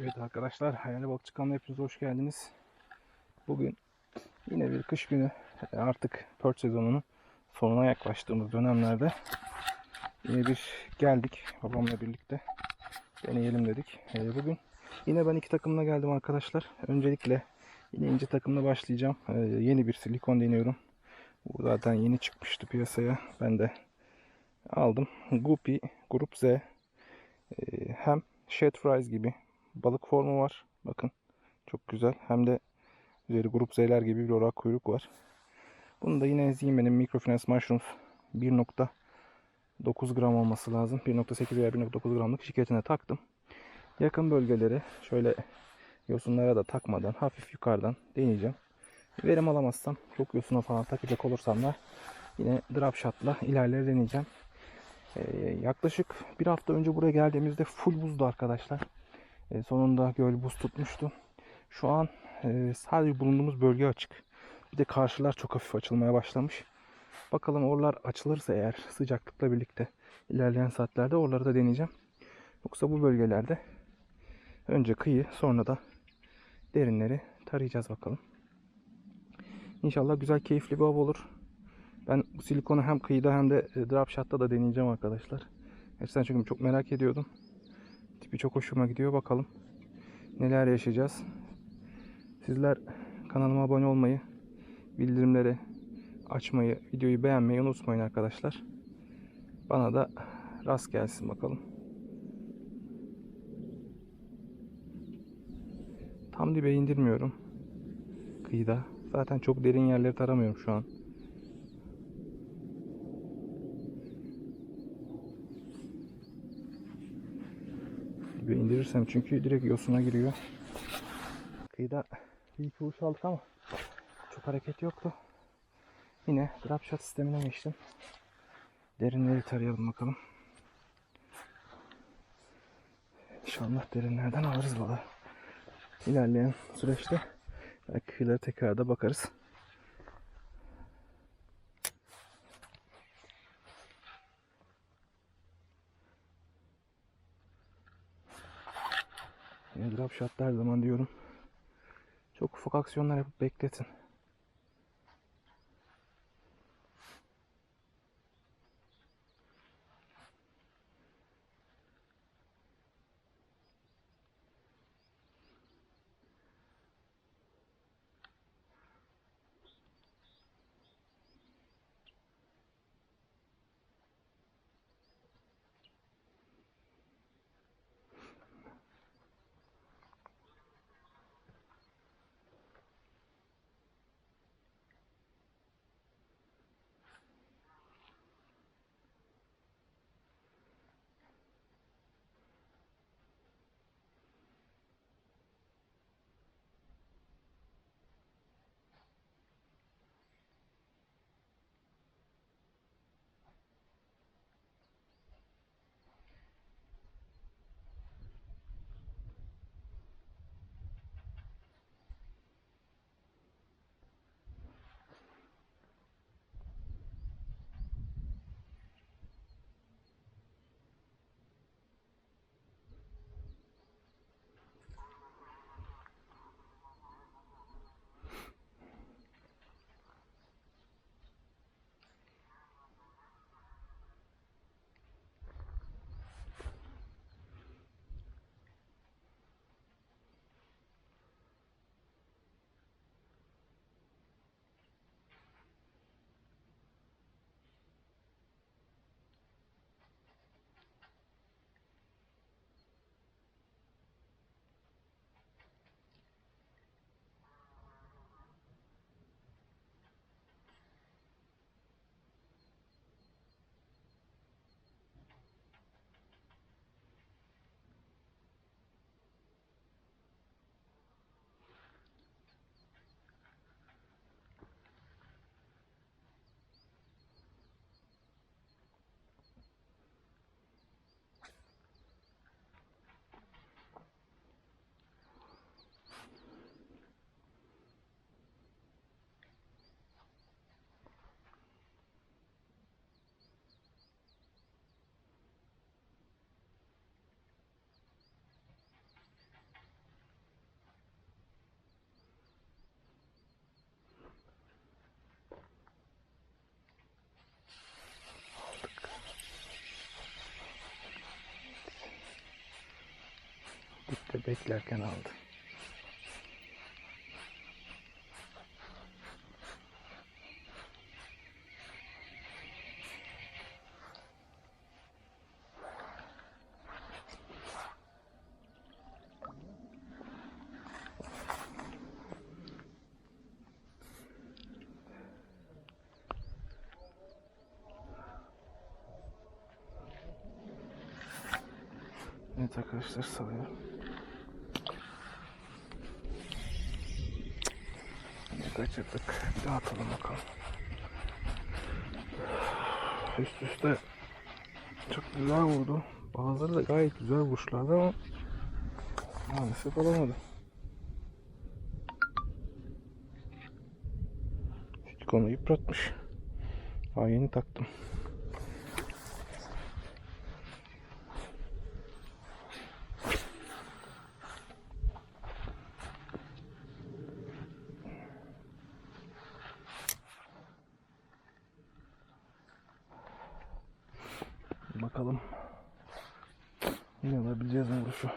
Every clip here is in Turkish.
Evet arkadaşlar Hayali Balıkçı kanalına hepiniz hoş geldiniz. Bugün yine bir kış günü e, artık pört sezonunun sonuna yaklaştığımız dönemlerde yine bir geldik babamla birlikte deneyelim dedik. E, Bugün yine ben iki takımla geldim arkadaşlar. Öncelikle yine ince takımla başlayacağım. E, Yeni bir silikon deniyorum. Bu zaten yeni çıkmıştı piyasaya. Ben de aldım. Guppy Grup Z. Hem Shed Fries gibi balık formu var. Bakın çok güzel. Hem de üzeri grup Z'ler gibi bir orak kuyruk var. Bunu da yine Ziemen'in Microfinance Mushrooms 1.9 gram olması lazım. 1.8 veya 1.9 gramlık şirketine taktım. Yakın bölgeleri şöyle yosunlara da takmadan hafif yukarıdan deneyeceğim. Verim alamazsam çok yosuna falan takacak olursam da yine drop shot'la ilerleri deneyeceğim. Ee, yaklaşık bir hafta önce buraya geldiğimizde full buzdu arkadaşlar. E, sonunda göl buz tutmuştu. Şu an e, sadece bulunduğumuz bölge açık. Bir de karşılar çok hafif açılmaya başlamış. Bakalım oralar açılırsa eğer sıcaklıkla birlikte ilerleyen saatlerde oraları da deneyeceğim. Yoksa bu bölgelerde önce kıyı sonra da derinleri tarayacağız bakalım. İnşallah güzel keyifli bir av olur. Ben bu silikonu hem kıyıda hem de e, drop shot'ta da deneyeceğim arkadaşlar. Gerçekten çünkü çok merak ediyordum. Tipi çok hoşuma gidiyor. Bakalım neler yaşayacağız. Sizler kanalıma abone olmayı, bildirimleri açmayı, videoyu beğenmeyi unutmayın arkadaşlar. Bana da rast gelsin bakalım. Tam dibe indirmiyorum. Kıyıda. Zaten çok derin yerleri taramıyorum şu an. Dibe indirirsem çünkü direkt yosuna giriyor. Kıyıda bir iki vuruş aldık ama çok hareket yoktu. Yine drop shot sistemine geçtim. Derinleri tarayalım bakalım. İnşallah derinlerden alırız balığı. İlerleyen süreçte belki kıyılara tekrar da bakarız. Yine drop shot her zaman diyorum. Çok ufak aksiyonlar yapıp bekletin. Dipte beklerken aldı. Evet arkadaşlar salıyorum. Ne kaçırdık. Atalım bakalım. Üst üste çok güzel vurdu. Bazıları da gayet güzel vuruşlardı ama maalesef olamadı. Silikonu yıpratmış. Daha yeni taktım. Bakalım. Yine alabileceğiz mi vuruşu?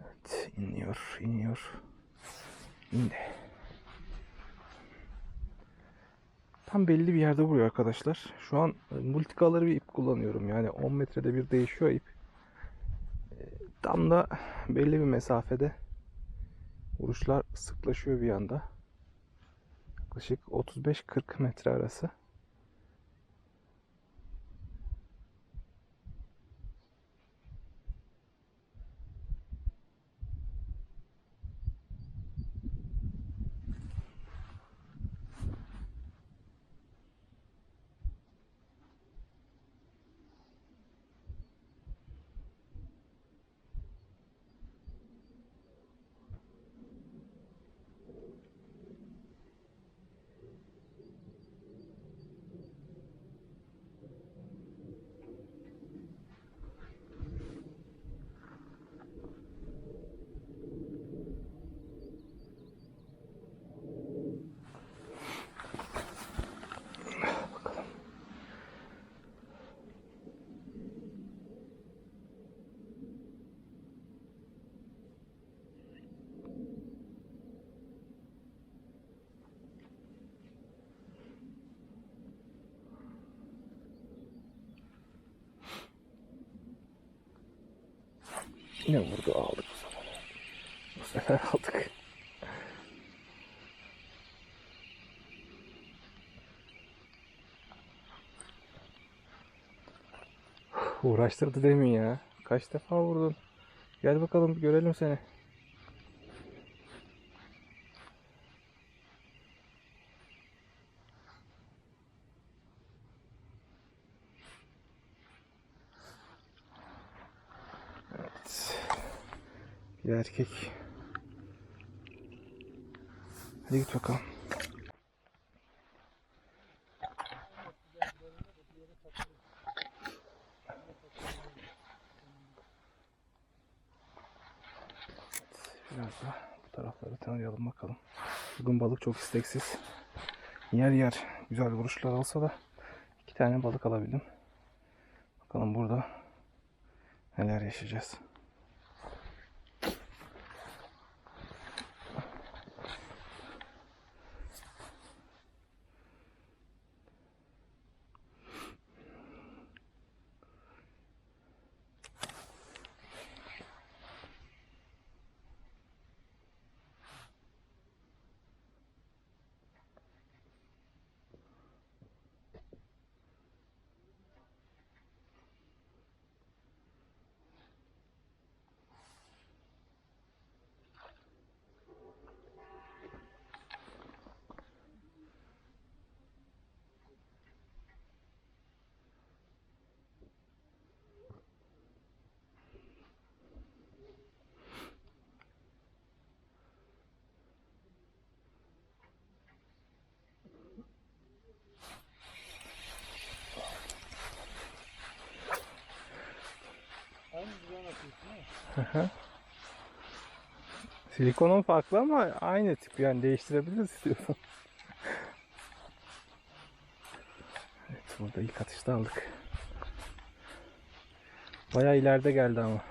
Evet, iniyor, iniyor. İndi. Tam belli bir yerde vuruyor arkadaşlar. Şu an e, multikaları bir ip kullanıyorum. Yani 10 metrede bir değişiyor ip. E, Tam da belli bir mesafede vuruşlar sıklaşıyor bir anda. Yaklaşık 35-40 metre arası. Yine vurdu aldık bu sefer. Bu sefer aldık. Uğraştırdı demin ya. Kaç defa vurdun? Gel bakalım görelim seni. Bir erkek. Hadi git bakalım. Biraz da bu tarafları tanıyalım bakalım. Bugün balık çok isteksiz. Yer yer güzel vuruşlar alsa da iki tane balık alabildim. Bakalım burada neler yaşayacağız. Silikonun farklı ama aynı tip yani değiştirebiliriz istiyorsan. evet burada ilk atışta aldık. Baya ileride geldi ama.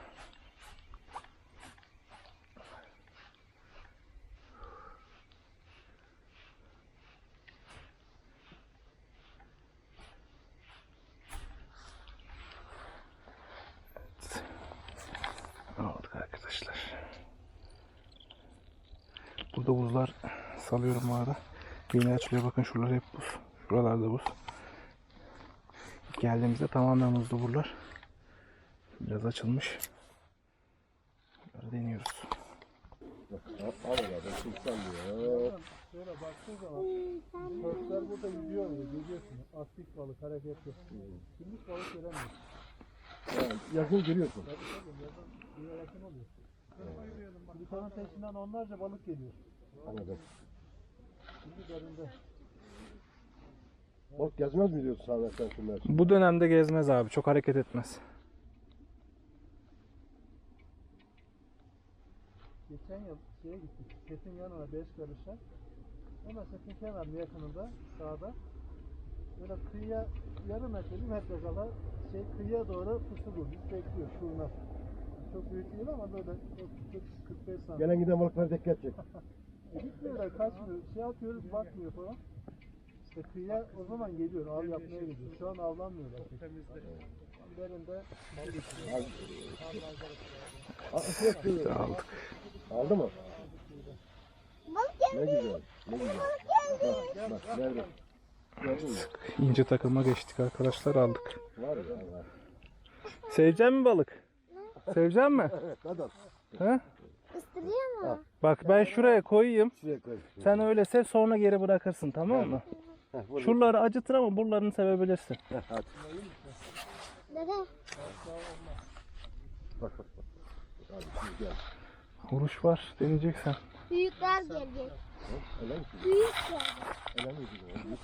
Yeni açılıyor bakın şuralar hep buz. Şuralarda buz. İlk geldiğimizde tamamen buzdu buralar. Biraz açılmış. Bunları deniyoruz. Şöyle baktığın zaman Körtler burada yüzüyor ya görüyorsun. Aktif balık hareketli. Günlük balık göremiyorsun. Yakın görüyorsun. Tabii tabii suya yakın oluyor. Sultanın peşinden onlarca balık geliyor. Anladım. Derinde. Bak gezmez mi diyorsun Samet sen şunlar? Bu dönemde gezmez abi. Çok hareket etmez. Geçen yıl şeye gittik. Setin yanına beş karışa. Hemen setin kenarının yakınında sağda. Böyle kıyıya yarım metre, bir metre kala şey kıyıya doğru pusu vurmuş bekliyor şuruna. Çok büyük değil ama böyle 40-45 santim. Gelen giden balıklar dikkat çek. Gitmiyorlar kaçmıyor. Şey yapıyoruz bakmıyor falan. İşte kıyıya o zaman geliyor. Av yapmaya gidiyor. Şu an avlanmıyorlar. Derinde İşte aldık. Aldı mı? Ne güzel. Ne güzel. Bak, bak nerede? Gördün mü? İnce takıma geçtik arkadaşlar aldık. Var ya. Var. Sevecek mi balık? Sevecek mi? Evet hadi at. He? Isırıyor mu? Bak ben şuraya koyayım. Şuraya koy. Sen öyle sev sonra geri bırakırsın tamam mı? Heh. Şuraları acıtır ama buralarını sevebilirsin. Heh, hadi. Dede. Bak bak bak. Hadi şimdi gel. Vuruş var deneyeceksen. Büyükler gelecek. Öyle mi? Büyük gelecek. Öyle mi? gidiyor? Öyle mi?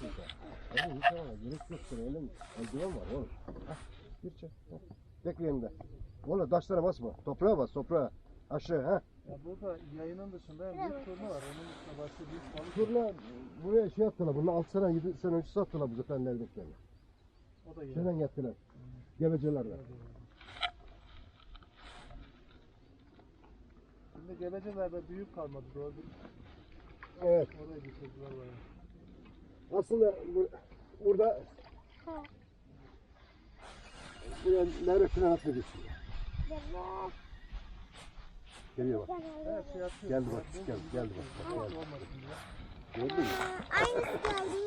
Öyle mi? Tamam. Gerek yok sana öyle mi? Eldiven var oğlum. Hah. Gir çek. Hah. Bekleyin de. Oğlum taşlara basma. Toprağa bas toprağa. Aşağı ha. Ya burada yayının dışında hem büyük turnu var. Onun dışında başka büyük balık Şurada buraya şey attılar. Bunlar 6 sene 7 sene önce sattılar bu zaten lerdeklerini. o da yer. Şeyden gettiler. Gebecelerden. Şimdi gebecelerde büyük kalmadı doğru. Evet. Oraya getirdiler bayağı. Aslında bu, burada buraya nerede falan atma geçiyor. Dede. Geliyor bak. Geldi bak. Geldi, geldi bak. bak geldi. Gördün mü? Aynısı geldi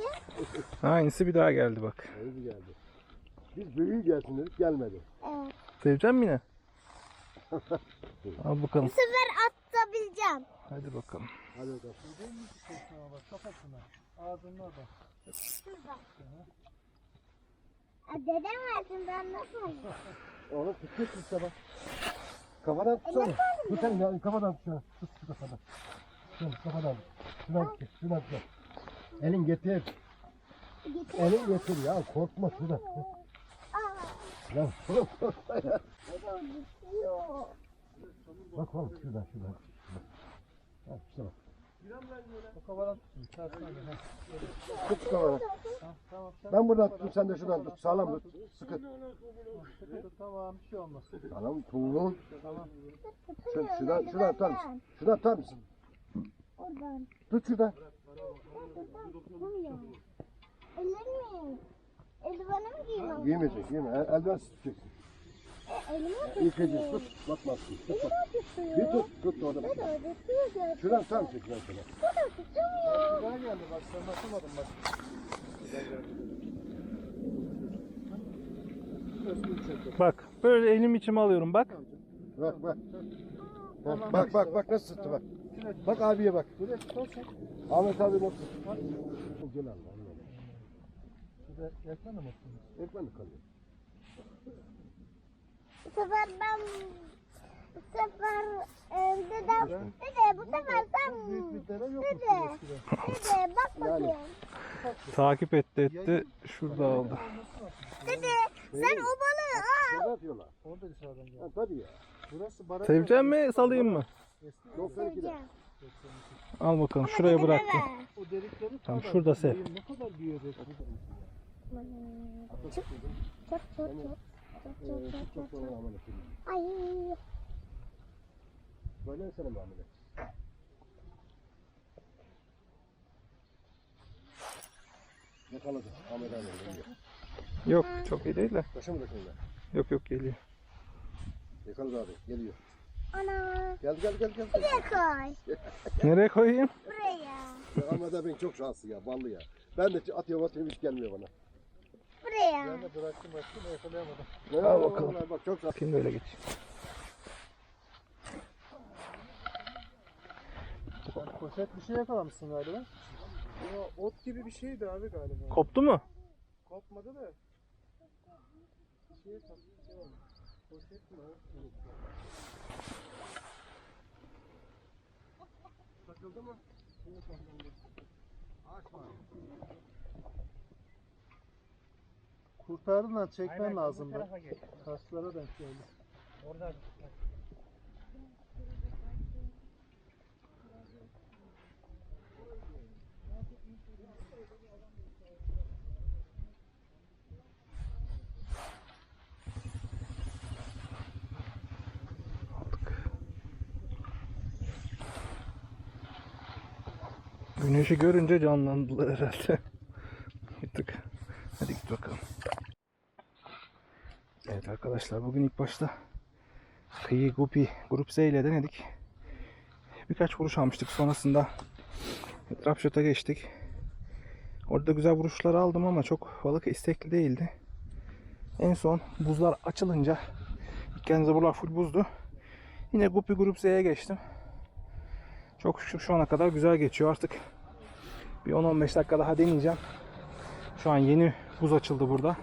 ya. Aynısı bir daha geldi bak. Öyle geldi. Biz büyüğü gelsin dedik gelmedi. Evet. Sevecek mi yine? Al bakalım. Bu sefer atabileceğim. Hadi bakalım. Hadi bakalım. Bak kafasına. Orada. Şurada. Aa, dedem versin ben nasıl tutuyorsun işte bak. Kafadan tutsana. Tut sen ya, kafadan tut şunu. Tut şu kafadan. Şunu kafadan. Şuradan tut. Şuradan tut. Elin getir. Getir. Elin getir ya. Korkma şuradan. Aa, Lan korkma ya. Yok. Bak oğlum şuradan şuradan. Ha, işte tutsun. Çarpsana. Tut. Tamam. Sen Ben buradan tutayım sen de şuradan tut. Sağlam tut. Sıkı. Sıkı tut, tamam bir şey olmaz. Tamam tuğluğun. Tamam. Şu, şuradan, şuradan tutar mısın? Şuradan tutar mısın? Oradan. Tut şuradan. Buradan tutamıyorum. Ellerim. Eldivenim giyiyorum. Giymeyecek, giyme. El, elden tuteceksin. Önce tut, batmazsın. Tut bak. Bir tut, tut orada. Dede öyle tutuyor. Şuradan tutar mısın şuradan. Güzel geldi bak sen nasılmadın bak. Bak böyle elim içime alıyorum bak. Bak bak. Bak bak bak, bak nasıl tuttu bak. Bak abiye bak. Ahmet abi tuttu? Gel mısın? Ekmen mi kalıyor? Bu sefer ben bu sefer e, dedem dede bu sefer sen Dede. dede bak bakayım. Takip etti etti. Şurada aldı. Dede sen o balığı al. Ne yapıyorlar? Orada dışarıdan Ha, geldi. tabii ya. Burası baraj. Sevecek mi salayım mı? Eski. 92'de. Seveceğim. Al bakalım şuraya bıraktım. O delikleri Tamam, şurada sev. Ne kadar? Çok çok çok çok. Ee, çok çok sonra Ahmet'e. Ay. Söylesene Ahmet'e. Yakaladı. Ahmet abi geliyor. Yok çok iyi değil de. Taşı mı takıldı? Yok yok geliyor. Yakaladı abi. Geliyor. Ana. Gel gel gel gel. Buraya koy. Nereye koyayım? Buraya. Ahmet abi çok şanslı ya. Ballı ya. Ben de atıyorum atıyorum hiç gelmiyor bana. Ben Buraya. de bıraktım bıraktım yakalayamadım. Ne Al bakalım. vallahi Bak çok. Bakayım böyle geç. Sen poşet bir şey yakalamışsın galiba. Ya ot gibi bir şeydi abi galiba. Koptu mu? Kopmadı da. Şeye tak, şey olmuş. Poşet mi ot mu? Takıldı mı? Açma. Kurtardın lan çekmen lazımdı. Taşlara denk geldi. Güneşi görünce canlandılar herhalde. Gittik. Hadi git bakalım. Evet arkadaşlar bugün ilk başta kıyı gupi grup Z ile denedik. Birkaç vuruş almıştık. Sonrasında trap shot'a geçtik. Orada güzel vuruşlar aldım ama çok balık istekli değildi. En son buzlar açılınca kendinize buralar full buzdu. Yine gupi grup Z'ye geçtim. Çok şükür şu ana kadar güzel geçiyor artık. Bir 10-15 dakika daha deneyeceğim. Şu an yeni buz açıldı burada.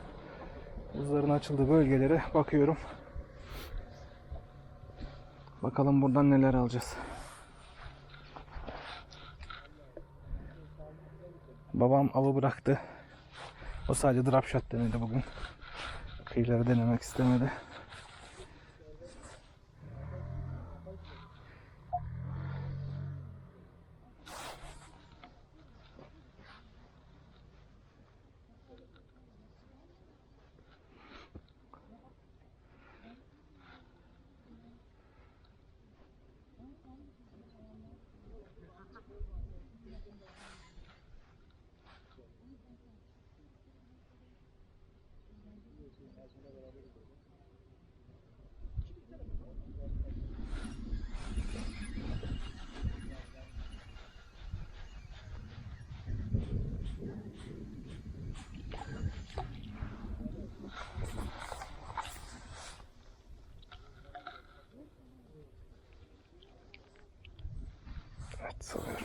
Buzların açıldığı bölgelere bakıyorum. Bakalım buradan neler alacağız. Babam avı bıraktı. O sadece drop shot denedi bugün. Kıyıları denemek istemedi. Evet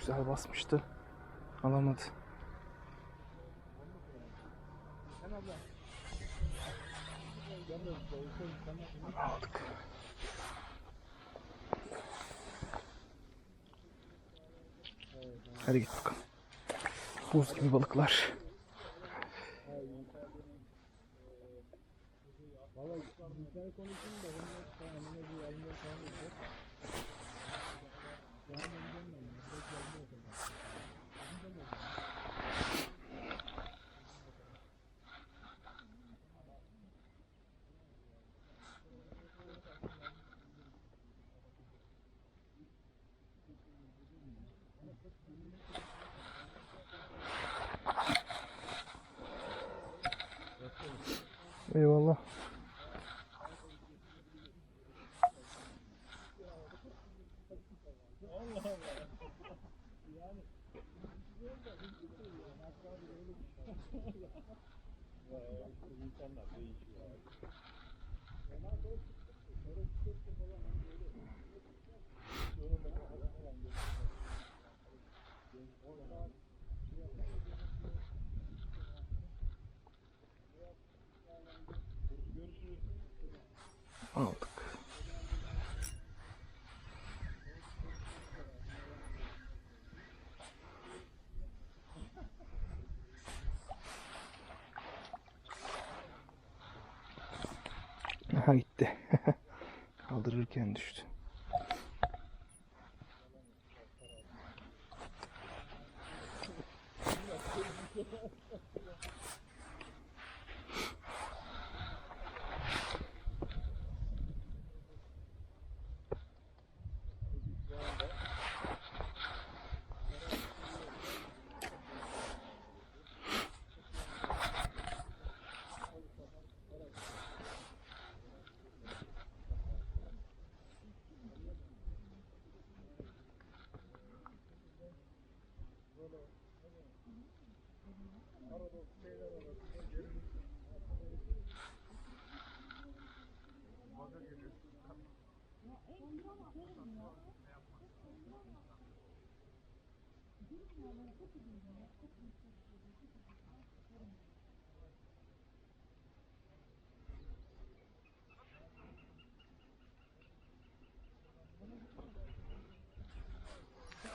güzel basmıştı. Alamadı. Aldık. Hadi git bakalım. Buz gibi balıklar. Kaldırırken düştü.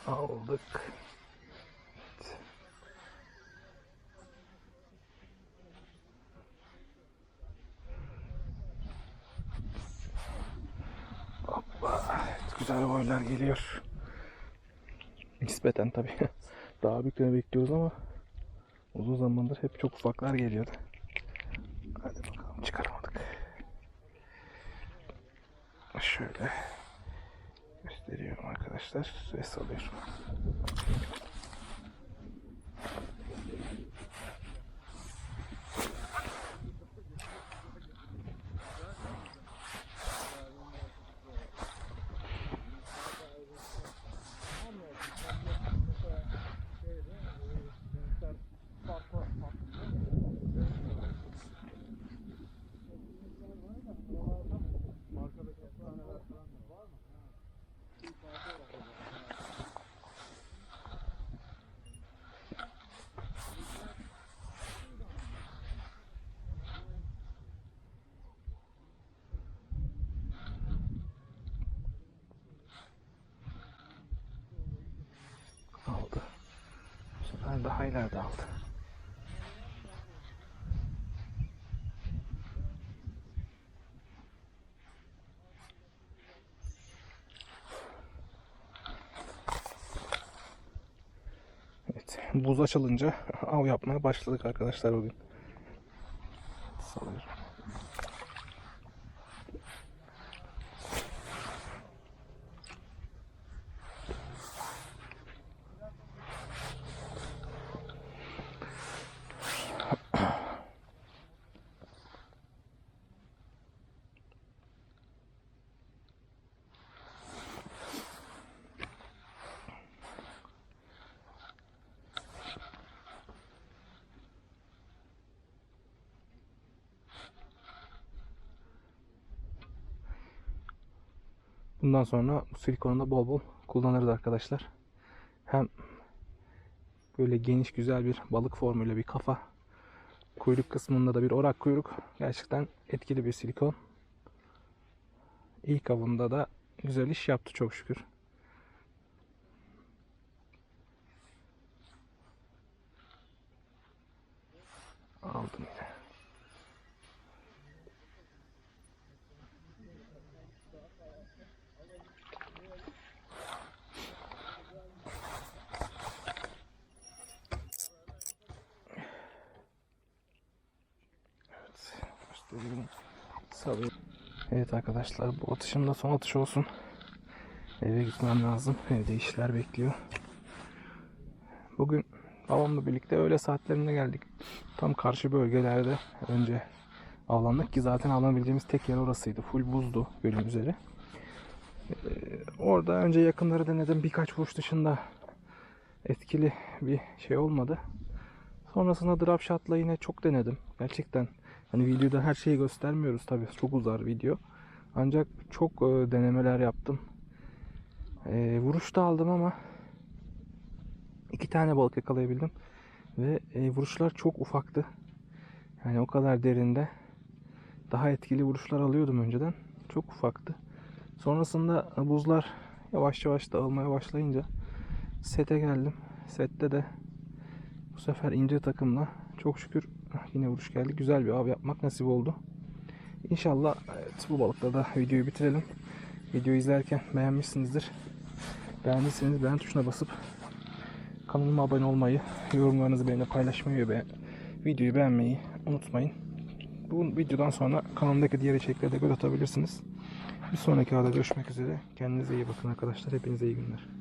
Aldık. Hoppa. Evet, güzel boylar geliyor. Nispeten tabii. Daha büyükleri bekliyoruz ama uzun zamandır hep çok ufaklar geliyordu. Hadi bakalım çıkaramadık. Şöyle gösteriyorum arkadaşlar. Ses alıyorum. Aldı. Daha ileride aldı. Evet, buz açılınca av yapmaya başladık arkadaşlar bugün. Salıyorum. Bundan sonra bu silikonu da bol bol kullanırız arkadaşlar. Hem böyle geniş güzel bir balık formuyla bir kafa. Kuyruk kısmında da bir orak kuyruk. Gerçekten etkili bir silikon. İlk avında da güzel iş yaptı çok şükür. Aldım yine. Evet, göstereyim. Salıyorum. Evet arkadaşlar bu atışım da son atış olsun. Eve gitmem lazım. Evde işler bekliyor. Bugün babamla birlikte öğle saatlerinde geldik. Tam karşı bölgelerde önce avlandık ki zaten avlanabildiğimiz tek yer orasıydı. Full buzdu gölün üzeri. Ee, orada önce yakınları denedim. Birkaç vuruş dışında etkili bir şey olmadı. Sonrasında drop shot'la yine çok denedim. Gerçekten hani videoda her şeyi göstermiyoruz tabii. Çok uzar video. Ancak çok e, denemeler yaptım. E, vuruş da aldım ama iki tane balık yakalayabildim. Ve e, vuruşlar çok ufaktı. Yani o kadar derinde. Daha etkili vuruşlar alıyordum önceden. Çok ufaktı. Sonrasında buzlar yavaş yavaş dağılmaya başlayınca sete geldim. Sette de bu sefer ince takımla çok şükür yine vuruş geldi. Güzel bir av yapmak nasip oldu. İnşallah evet, bu balıkla da videoyu bitirelim. Videoyu izlerken beğenmişsinizdir. Beğendiyseniz beğen tuşuna basıp kanalıma abone olmayı, yorumlarınızı benimle paylaşmayı ve videoyu beğenmeyi unutmayın. Bu videodan sonra kanalımdaki diğer içeriklere de göz atabilirsiniz. Bir sonraki videoda görüşmek üzere. Kendinize iyi bakın arkadaşlar. Hepinize iyi günler.